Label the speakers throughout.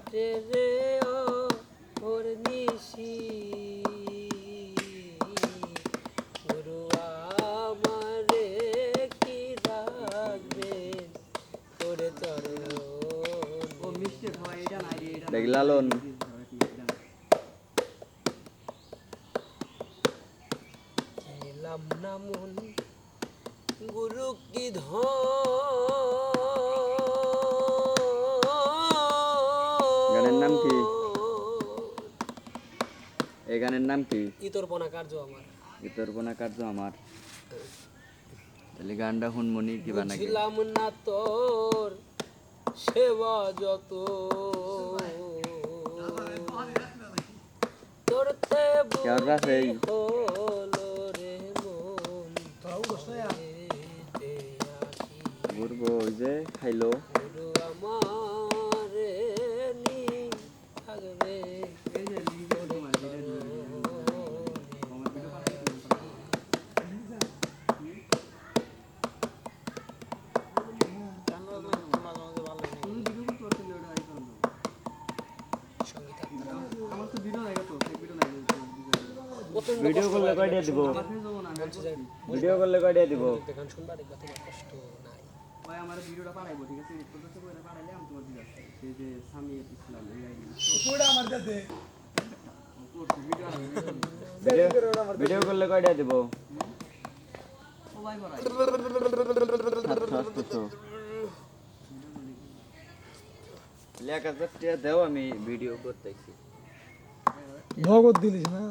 Speaker 1: কাটে রে ও ওর নিশি। গুরু আমারে কি রাখবেন করে ছিলাম না মন গুরু কি
Speaker 2: গানের নাম কি? এই গানের নাম কি?
Speaker 1: ইতরপনা কার্য আমার।
Speaker 2: বিতর্পণা কার্য আমার। তাহলে গানটা শুনমনি কিবা নাকি
Speaker 1: বুঝলাম না তোর সেবা যত। তোরতে
Speaker 2: কেমন আছে। ঘুরবো ওই যে খাইলো।
Speaker 3: ভিডিও
Speaker 2: করলে কয়টা দিব।
Speaker 3: আমার
Speaker 2: ভিডিও করলে কয়টা দিব।
Speaker 1: গান শুনবা দেখবা তোমার কষ্ট নাই।
Speaker 3: ভাই আমার ভিডিওটা পাঠাইবো ঠিক আছে? প্রদর্শক করে পাঠাইলে আমি তোমার দিতে আসছি। সেই যে স্বামী ইসলাম এই আইডি। করছি ভিডিও আনব
Speaker 2: ভিডিও করলে কয়টা দিব
Speaker 3: ও ভাই বড়াই
Speaker 2: এক দেও আমি ভিডিও করতেছি।
Speaker 4: নগদ দিলিস না?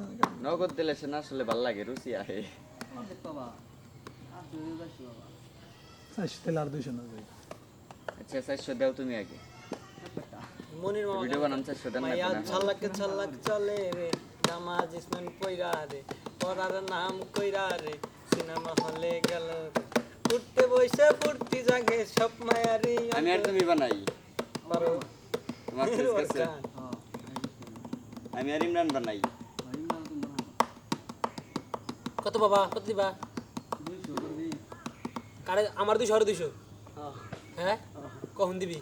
Speaker 2: নগদ দিলে সে না আসলে ভালো লাগে রুচি আহে।
Speaker 4: চারশো তেল আর দুইশো না
Speaker 2: আচ্ছা চারশো দেও তুমি আগে।
Speaker 3: একটা
Speaker 1: মনির মামা
Speaker 2: ভিডিও বানাম চারশো দেন
Speaker 1: মাইয়া চলে রে নামাজ ইসমান কইরা রে পড়ার নাম কইরা রে সিনেমা হলে গেল রে। উঠতে বসে ফুর্তি জাগে সব মায়ারি
Speaker 2: আমি আর তুমি বানাই।
Speaker 1: পারো
Speaker 2: তোমার কাছে
Speaker 3: হ্যাঁ
Speaker 2: আমি আর ইমরান বানাই।
Speaker 1: কত বাবা কত দিবা? কারে আমার দুইশো আর দুইশো। হ্যাঁ। কখন দিবি?